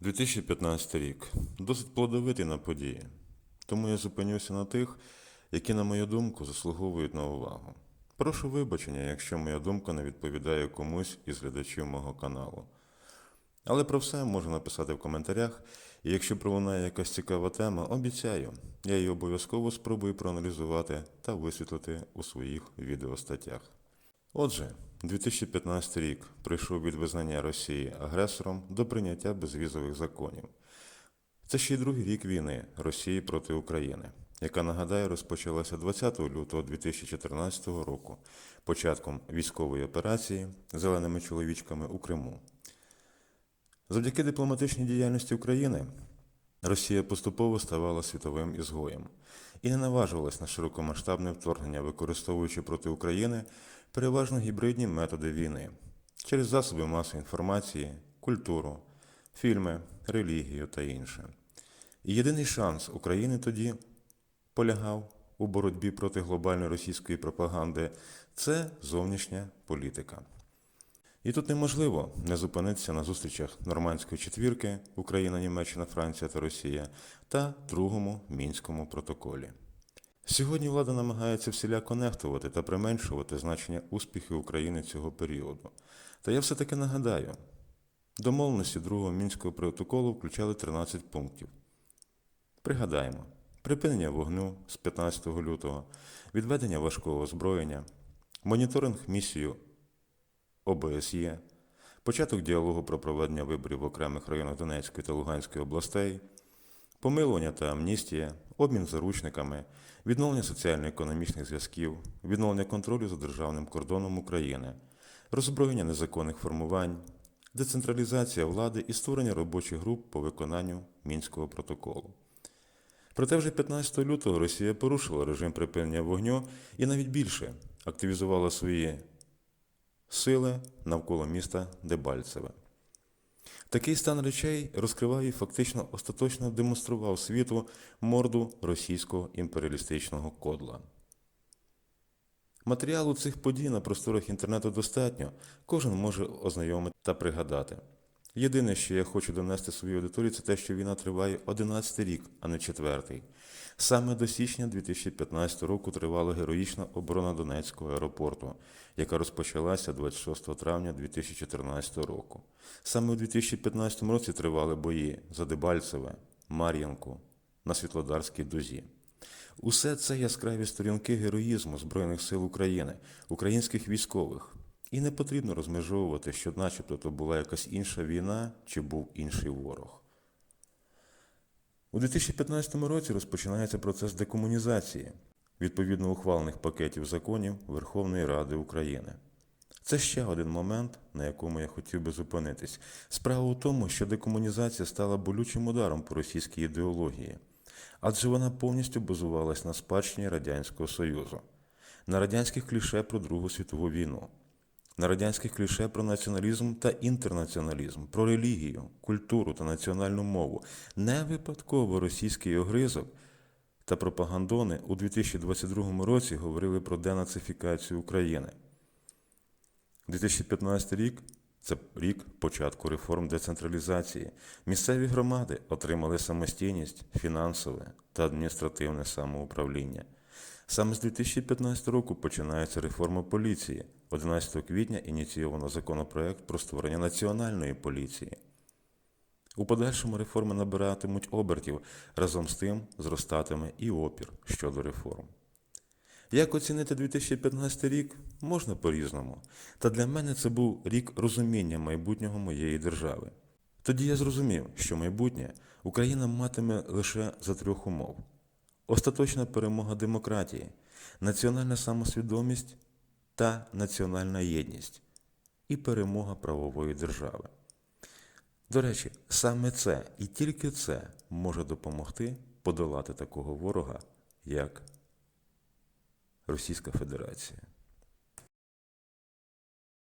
2015 рік досить плодовитий на події, тому я зупинюся на тих, які, на мою думку, заслуговують на увагу. Прошу вибачення, якщо моя думка не відповідає комусь із глядачів мого каналу. Але про все можна написати в коментарях, і якщо пролунає якась цікава тема, обіцяю, я її обов'язково спробую проаналізувати та висвітлити у своїх відеостаттях. Отже, 2015 рік прийшов від визнання Росії агресором до прийняття безвізових законів. Це ще й другий рік війни Росії проти України, яка, нагадаю, розпочалася 20 лютого 2014 року, початком військової операції зеленими чоловічками у Криму. Завдяки дипломатичній діяльності України Росія поступово ставала світовим ізгоєм і не наважувалась на широкомасштабне вторгнення, використовуючи проти України переважно гібридні методи війни через засоби масової інформації, культуру, фільми, релігію та інше. І єдиний шанс України тоді полягав у боротьбі проти глобальної російської пропаганди це зовнішня політика. І тут неможливо не зупинитися на зустрічах нормандської четвірки Україна, Німеччина, Франція та Росія та другому мінському протоколі. Сьогодні влада намагається всіляко нехтувати та применшувати значення успіхів України цього періоду. Та я все-таки нагадаю, домовленості другого мінського протоколу включали 13 пунктів. Пригадаємо, припинення вогню з 15 лютого, відведення важкого озброєння, моніторинг місію ОБСЄ, початок діалогу про проведення виборів в окремих районах Донецької та Луганської областей, помилування та амністія, обмін заручниками, відновлення соціально-економічних зв'язків, відновлення контролю за державним кордоном України, роззброєння незаконних формувань, децентралізація влади і створення робочих груп по виконанню Мінського протоколу. Проте вже 15 лютого Росія порушила режим припинення вогню і навіть більше активізувала свої сили навколо міста Дебальцеве. Такий стан речей розкривав і фактично остаточно демонстрував світу морду російського імперіалістичного кодла. Матеріалу цих подій на просторах інтернету достатньо, кожен може ознайомити та пригадати. Єдине, що я хочу донести своїй аудиторії, це те, що війна триває 11 рік, а не 4. Саме до січня 2015 року тривала героїчна оборона Донецького аеропорту, яка розпочалася 26 травня 2014 року. Саме у 2015 році тривали бої за Дебальцеве, Мар'янку на Світлодарській дузі. Усе це яскраві сторінки героїзму Збройних сил України, українських військових. І не потрібно розмежовувати, що начебто то була якась інша війна чи був інший ворог. У 2015 році розпочинається процес декомунізації відповідно ухвалених пакетів законів Верховної Ради України. Це ще один момент, на якому я хотів би зупинитись. Справа у тому, що декомунізація стала болючим ударом по російській ідеології, адже вона повністю базувалась на спадщині Радянського Союзу, на радянських кліше про Другу світову війну на радянських кліше про націоналізм та інтернаціоналізм, про релігію, культуру та національну мову. Не випадково російський огризок та пропагандони у 2022 році говорили про денацифікацію України. 2015 рік це рік початку реформ децентралізації. Місцеві громади отримали самостійність, фінансове та адміністративне самоуправління. Саме з 2015 року починається реформа поліції. 11 квітня ініційовано законопроект про створення національної поліції. У подальшому реформи набиратимуть обертів, разом з тим зростатиме і опір щодо реформ. Як оцінити 2015 рік можна по-різному, та для мене це був рік розуміння майбутнього моєї держави. Тоді я зрозумів, що майбутнє Україна матиме лише за трьох умов: остаточна перемога демократії, національна самосвідомість та національна єдність і перемога правової держави. До речі, саме це і тільки це може допомогти подолати такого ворога, як Російська Федерація.